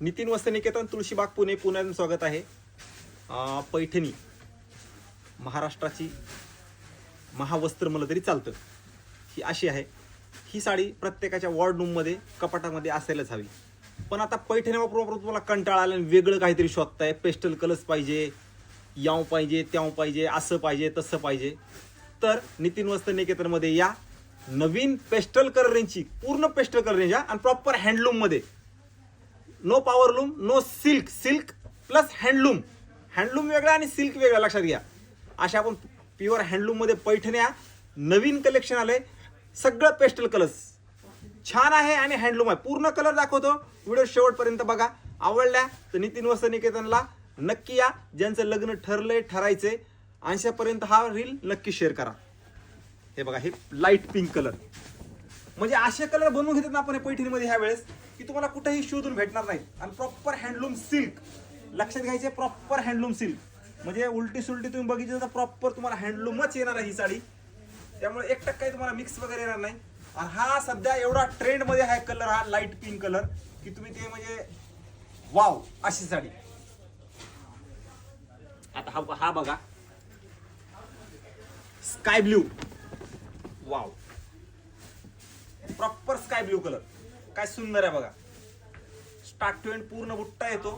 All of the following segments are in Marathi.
नितीन वस्तनिकेतन तुळशीबाग पुणे पुण्यातून स्वागत आहे. पैठणी. महाराष्ट्राची महावस्त्र म्हणलं तरी चालतं. ही अशी आहे. ही साडी प्रत्येकाच्या वॉर्डरूममध्ये कपाटामध्ये असायलाच हवी. पण आता पैठणी वापरून वापरून तुम्हाला कंटाळा आला आणि वेगळं काहीतरी शोधताय. पेस्टल कलर्स पाहिजे याव पाहिजे त्याव पाहिजे असं पाहिजे तसं पाहिजे. तर नितीन वस्त्र निकेतनमध्ये या नवीन पेस्टल कलर रेंजची पूर्ण पेस्टल कलर रेंज आणि proper हँडलूममध्ये no power loom no silk silk plus handloom handloom वेगळा आणि सिल्क वेगळा. लक्षात घ्या. अशा आपण प्युअर हँडलूममध्ये पैठण्या नवीन कलेक्शन आलंय. सगळं पेस्टल कलर्स छान आहे आणि हँडलूम आहे. पूर्ण कलर दाखवतो. व्हिडिओ शेवटपर्यंत बघा. आवडल्या तर नितीन वस्त निकेतनला नक्की या. ज्यांचं लग्न ठरलंय ठरायचंय अंशापर्यंत हा रील नक्की शेअर करा. हे बघा हे लाइट पिंक कलर म्हणजे असे कलर बनवून घेतात ना आपण पैठणीमध्ये ह्या वेळेस की तुम्हाला कुठेही शोधून भेटणार नाही. आणि प्रॉपर हँडलूम सिल्क लक्षात घ्यायचे प्रॉपर हँडलूम सिल्क म्हणजे उलटी सुलटी तुम्ही बघितलं तर प्रॉपर तुम्हाला हँडलूमच येणार आहे ही साडी. त्यामुळे एक टक्काही तुम्हाला मिक्स वगैरे येणार नाही. आणि हा सध्या एवढा ट्रेंडमध्ये हा कलर हा लाइट पिंक कलर की तुम्ही ते म्हणजे वाव अशी साडी. आता हा हा बघा. Sky blue wow proper sky blue colour. काय सुंदर आहे बघा. स्टार्ट टू एंड पूर्ण बुट्टा येतो.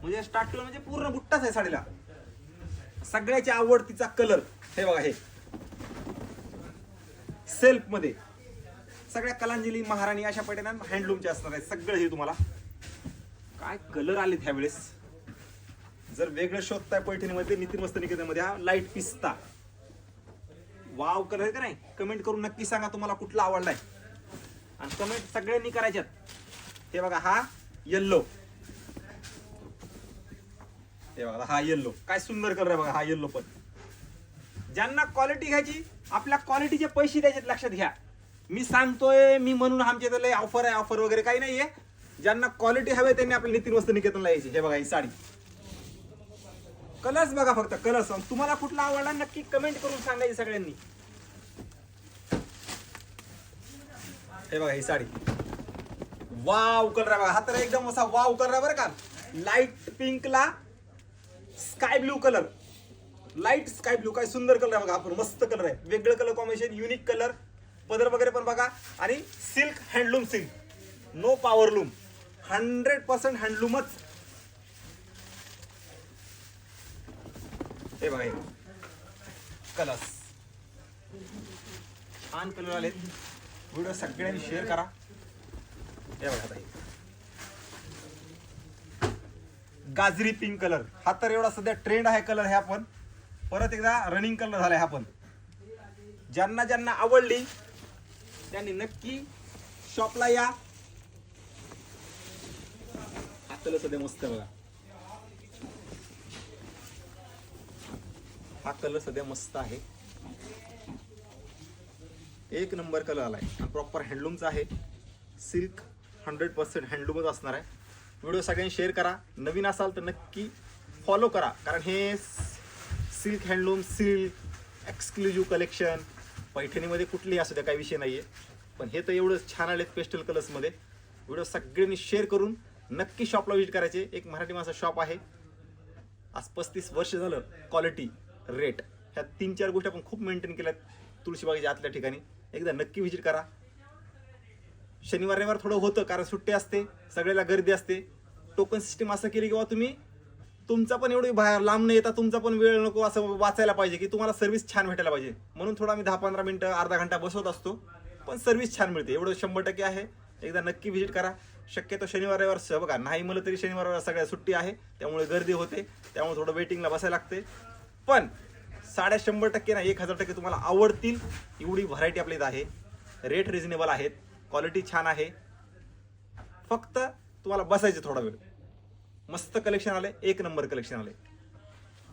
म्हणजे स्टार्ट टू म्हणजे पूर्ण बुट्टाच आहे साडीला. सगळ्याची आवडतीचा कलर. हे बघा हे. सेल्फमध्ये. सगळ्या कलांजली महाराणी अशा पैठण्या हँडलूमच्या असणार आहे सगळं हे तुम्हाला. काय कलर आलेत त्यावेळेस जर वेगळं शोधताय पैठणीमध्ये नितीन मस्त निकेतनमध्ये हा लाइट पिस्ता. वाव कलर आहे का नाही? कमेंट करून नक्की सांगा तुम्हाला कुठला आवडलाय. आणि कमेंट सगळ्यांनी करायच्यात. हे बघा हा येल्लो हे बघा हा येल्लो काय सुंदर कलर आहे बघा हा येल्लो पण. ज्यांना क्वालिटी घ्यायची आपल्या क्वालिटीचे पैसे द्यायचे लक्षात घ्या. मी सांगतोय मी म्हणून आमच्या इथं लय ऑफर आहे ऑफर वगैरे काही नाहीये. ज्यांना क्वालिटी हवे त्यांनी आपल्या नितीन वस्तू निकेतनला यायची. हे बघा ही साडी. कलर्स बघा फक्त कलर्स तुम्हाला कुठला आवडला नक्की कमेंट करून सांगायचे सगळ्यांनी. हे बघा ही साडी. वा उकल आहे बघा. हा तर एकदम असा वा कलर रहा बरं का. Light पिंकला sky blue colour light sky blue काय सुंदर कलर आहे बघा. आपण मस्त कलर आहे. वेगळं कलर कॉम्बिनेशन युनिक कलर पदर वगैरे पण बघा. आणि silk handloom silk no power loom hundred percent हँडलूमच हे बघा हे. कलर्स छान कलर आलेत. व्हिडिओ सगळ्यांनी शेअर करा. या बघा आता गाजरी पिंक कलर हा तर एवढा सध्या ट्रेंड आहे कलर ह्या पण. परत एकदा रनिंग कलर झाला हा पण. ज्यांना ज्यांना आवडली त्यांनी नक्की शॉपला या. हा कलर सध्या मस्त आहे बघा. हा कलर सध्या मस्त आहे. एक नंबर कलर आलाय. आणि प्रॉपर हँडलूमचा आहे. सिल्क हंड्रेड पर्सेंट हँडलूमच असणार आहे. व्हिडिओ सगळ्यांनी शेअर करा. नवीन असाल तर नक्की फॉलो करा. कारण हे silk handloom silk exclusive collection पैठणीमध्ये कुठलीही असू द्या काही विषय नाही आहे पण हे तर एवढं छान आलेत पेस्टल कलर्समध्ये व्हिडिओ सगळ्यांनी शेअर करून नक्की शॉपला व्हिजिट करायचे. एक मराठी माणसा शॉप आहे. आज पस्तीस वर्ष झालं क्वालिटी रेट ह्या तीन चार गोष्टी आपण खूप मेंटेन केल्यात. तुळशीबागेच्या आतल्या ठिकाणी. एकदा नक्की व्हिजिट करा. शनिवार रविवार थोडं होतं कारण सुट्टी असते सगळ्याला गर्दी असते. टोकन सिस्टीम असं केली किंवा तुम्ही तुमचा पण एवढी बाहेर लांब न येता तुमचा पण वेळ नको असं वाचायला पाहिजे की तुम्हाला सर्व्हिस छान भेटायला पाहिजे. म्हणून थोडा आम्ही दहा पंधरा मिनटं अर्धा घंटा बसवत असतो. पण सर्व्हिस छान मिळते. एवढं शंभर टक्के आहे. एकदा नक्की व्हिजिट करा. शक्यतो शनिवार रविवार बघा नाही म्हणलं तरी शनिवार रविवार सगळ्या सुट्टी आहे. त्यामुळे गर्दी होते. त्यामुळे थोडं वेटिंगला बसायला लागते. पण साड्या शंभर टक्के ना एक हजार टक्के तुम्हाला आवडतील. एवढी व्हरायटी आपल्या इथं आहे. रेट रिझनेबल आहेत. क्वालिटी छान आहे. फक्त तुम्हाला बसायचे थोडा वेळ. मस्त कलेक्शन आले एक नंबर कलेक्शन आले